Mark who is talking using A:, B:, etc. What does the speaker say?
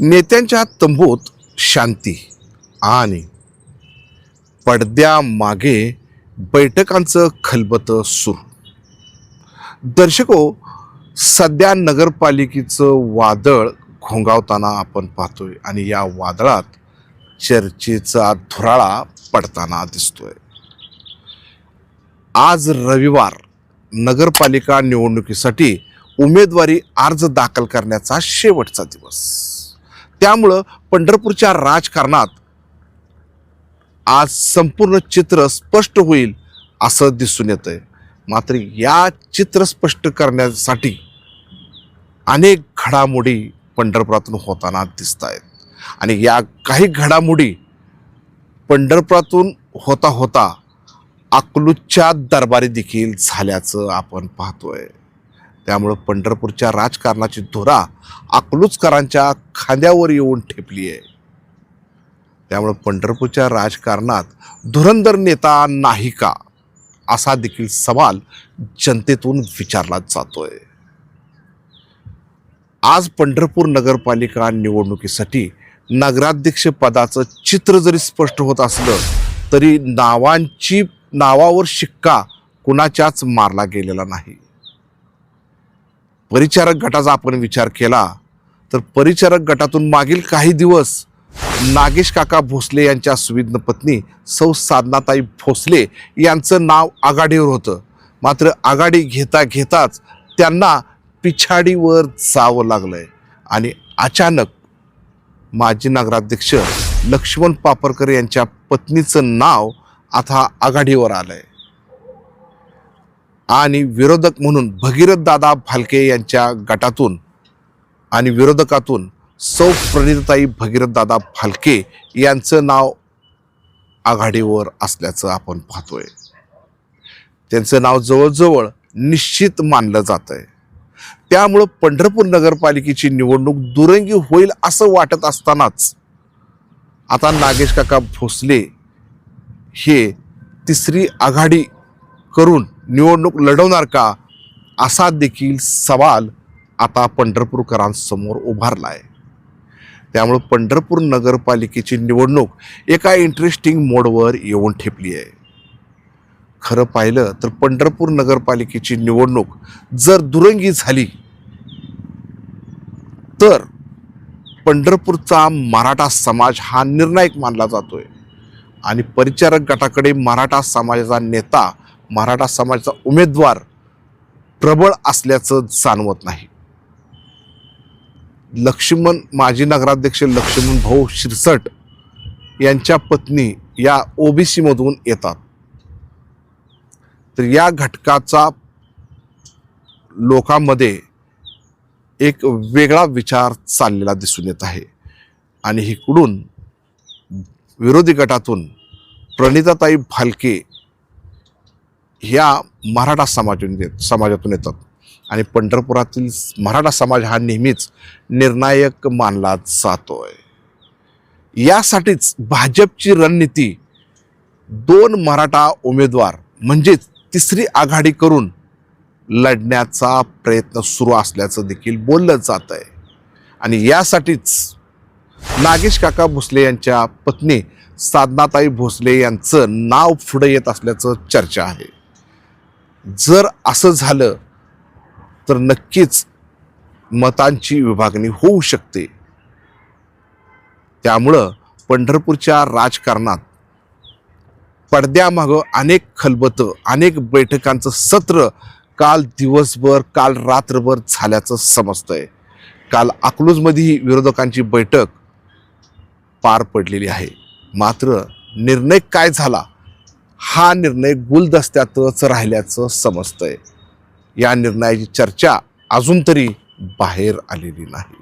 A: नेत्यांच्या तंबूत शांती आणि पडद्यामागे बैठकांचं खलबत सुरू. दर्शको सध्या नगरपालिकेचं वादळ घोंगावताना आपण पाहतोय आणि या वादळात चर्चेचा धुराळा पडताना दिसतोय. आज रविवार नगरपालिका निवडणुकीसाठी उमेदवारी अर्ज दाखल करण्याचा शेवटचा दिवस. त्यामुळं पंढरपूरच्या राजकारणात आज संपूर्ण चित्र स्पष्ट होईल असं दिसून येतं आहे मात्र या चित्र स्पष्ट करण्यासाठी अनेक घडामोडी पंढरपुरातून होताना दिसत आहेत आणि या काही घडामोडी पंढरपुरातून होता होता अकलूजच्या दरबारी देखील झाल्याचं आपण पाहतोय. त्यामुळं पंढरपूरच्या राजकारणाची धुरा अकलूजकरांच्या खांद्यावर येऊन ठेपली आहे. त्यामुळं पंढरपूरच्या राजकारणात धुरंधर नेता नाही का? असा देखील सवाल जनतेतून विचारला जातोय. आज पंढरपूर नगरपालिका निवडणुकीसाठी नगराध्यक्ष पदाचं चित्र जरी स्पष्ट होत असलं तरी नावांची नावावर शिक्का कुणाच्याच मारला गेलेला नाही. परिचारक गटाचा आपण विचार केला तर परिचारक गटातून मागील काही दिवस नागेश काका भोसले यांच्या सुविज्ञ पत्नी सौ साधनाताई भोसले यांचं नाव आघाडीवर होतं. मात्र आघाडी घेता घेताच त्यांना पिछाडीवर जावं लागलंय. आणि अचानक माजी नगराध्यक्ष लक्ष्मण पापरकर यांच्या पत्नीचं नाव आता आघाडीवर आलं आहे आणि विरोधक म्हणून भगीरथ दादा भालके यांच्या गटातून आणि विरोधकातून सौ प्रणिताई भगीरथ दादा भालके यांचं नाव आघाडीवर असल्याचं आपण पाहतोय. त्यांचं नाव जवळजवळ निश्चित मानलं जात आहे त्यामुळं पंढरपूर नगरपालिकेची निवडणूक दुरंगी होईल असं वाटत असतानाच आता नागेश काका भोसले हे तिसरी आघाडी करून निवडणूक लढवणार का? असा देखील सवाल आता पंढरपूरकरांसमोर उभारला आहे त्यामुळे पंढरपूर नगरपालिकेची निवडणूक एका इंटरेस्टिंग मोडवर येऊन ठेपली आहे. खरं पाहिलं तर पंढरपूर नगरपालिकेची निवडणूक जर दुरंगी झाली तर पंढरपूरचा मराठा समाज हा निर्णायक मानला जातोय. आणि परिचारक गटाकडे मराठा समाजाचा नेता मराठा समाजाचा उमेदवार प्रबळ असल्याचं जाणवत नाही. लक्ष्मण माजी नगराध्यक्ष लक्ष्मण भाऊ शिरसट यांच्या पत्नी या ओबीसीमधून येतात. तर या घटकाचा लोकांमध्ये एक वेगळा विचार चाललेला दिसून येत आहे. आणि इकडून विरोधी गटातून प्रणिताताई भालके ह्या मराठा समाजातून येत समाजातून येतात. आणि पंढरपुरातील मराठा समाज हा नेहमीच निर्णायक मानला जातो आहे यासाठीच भाजपची रणनीती दोन मराठा उमेदवार म्हणजेच तिसरी आघाडी करून लढण्याचा प्रयत्न सुरू असल्याचं देखील बोललं जात आहे आणि यासाठीच नागेश काका भोसले यांच्या पत्नी साधनाताई भोसले यांचं नाव पुढे येत असल्याचं चर्चा आहे. जर असं झालं तर नक्कीच मतांची विभागणी होऊ शकते. त्यामुळं पंढरपूरच्या राजकारणात पडद्यामागं अनेक खलबतं अनेक बैठकांचं सत्र काल दिवसभर काल रात्रभर झाल्याचं समजतंय. काल अकलूजमध्येही विरोधकांची बैठक पार पडलेली आहे. मात्र निर्णय काय झाला? हा निर्णय गुलदस्त्यातच राहिल्याचं समजतंय. या निर्णयाची चर्चा अजून तरी बाहेर आलेली नाही.